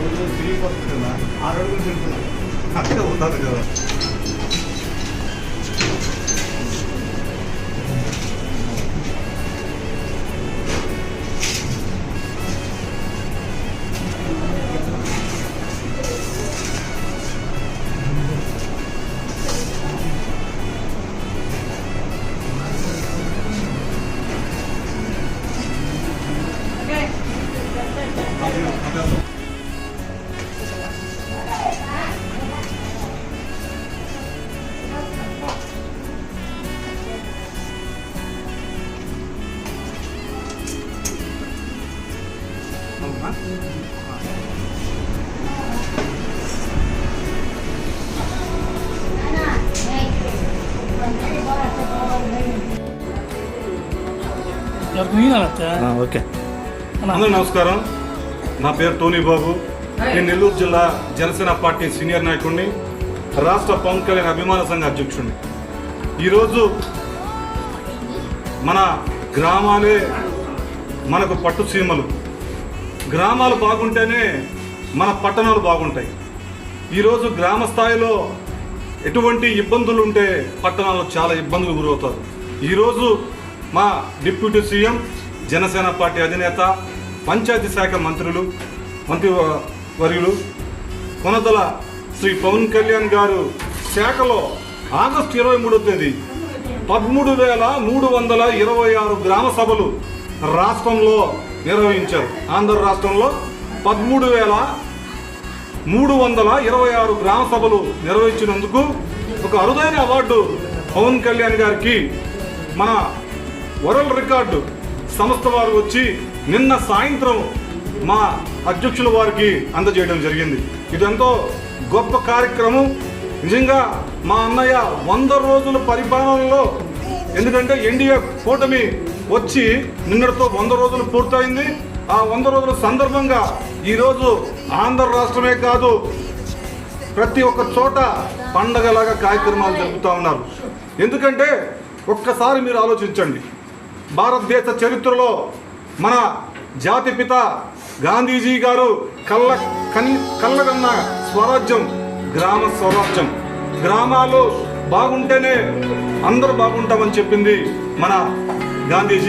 오늘 드림버스나 안 얼굴들도 각자 못하더라 Okay. Okay. అందరూ నమస్కారం. నా పేరు టోనీ బాబు. నేను నెల్లూరు జిల్లా జనసేన పార్టీ సీనియర్ నాయకుడిని రాష్ట్ర పవన్ కళ్యాణ్ అభిమాన సంఘ అధ్యక్షుడిని. ఈరోజు మన గ్రామాలే మనకు పట్టు సీమలు. గ్రామాలు బాగుంటేనే మన పట్టణాలు బాగుంటాయి. ఈరోజు గ్రామ స్థాయిలో ఎటువంటి ఇబ్బందులు ఉంటే పట్టణాల్లో చాలా ఇబ్బందులు గురవుతారు. ఈరోజు మా డిప్యూటీ సీఎం జనసేన పార్టీ అధినేత పంచాయతీ శాఖ మంత్రులు మంత్రి వర్యులు కొనదల శ్రీ పవన్ కళ్యాణ్ గారు శాఖలో ఆగస్టు ఇరవై మూడో తేదీ పదమూడు వేల మూడు వందల ఇరవై ఆరు గ్రామ సభలు రాష్ట్రంలో నిర్వహించారు. ఆంధ్ర రాష్ట్రంలో పదమూడు వేల మూడు వందల ఇరవై ఆరు గ్రామ సభలు నిర్వహించినందుకు ఒక అరుదైన అవార్డు పవన్ కళ్యాణ్ గారికి మన వరల్డ్ రికార్డు సంస్థ వారు వచ్చి నిన్న సాయంత్రం మా అధ్యక్షుల వారికి అందజేయడం జరిగింది. ఇదంతో గొప్ప కార్యక్రమం. నిజంగా మా అన్నయ్య వంద రోజుల పరిపాలనలో ఎందుకంటే ఎన్డీఏ కూటమి వచ్చి నిన్నటితో వంద రోజులు పూర్తయింది. ఆ వంద రోజుల సందర్భంగా ఈరోజు ఆంధ్ర రాష్ట్రమే కాదు ప్రతి ఒక్క చోట పండగలాగా కార్యక్రమాలు జరుపుతూ ఉన్నారు. ఎందుకంటే ఒక్కసారి మీరు ఆలోచించండి. భారతదేశ చరిత్రలో మన జాతిపిత గాంధీజీ గారు కళ్ళ కన్ కళ్ళగన్న స్వరాజ్యం గ్రామ స్వరాజ్యం. గ్రామాలు బాగుంటేనే అందరూ బాగుంటామని చెప్పింది మన గాంధీజీ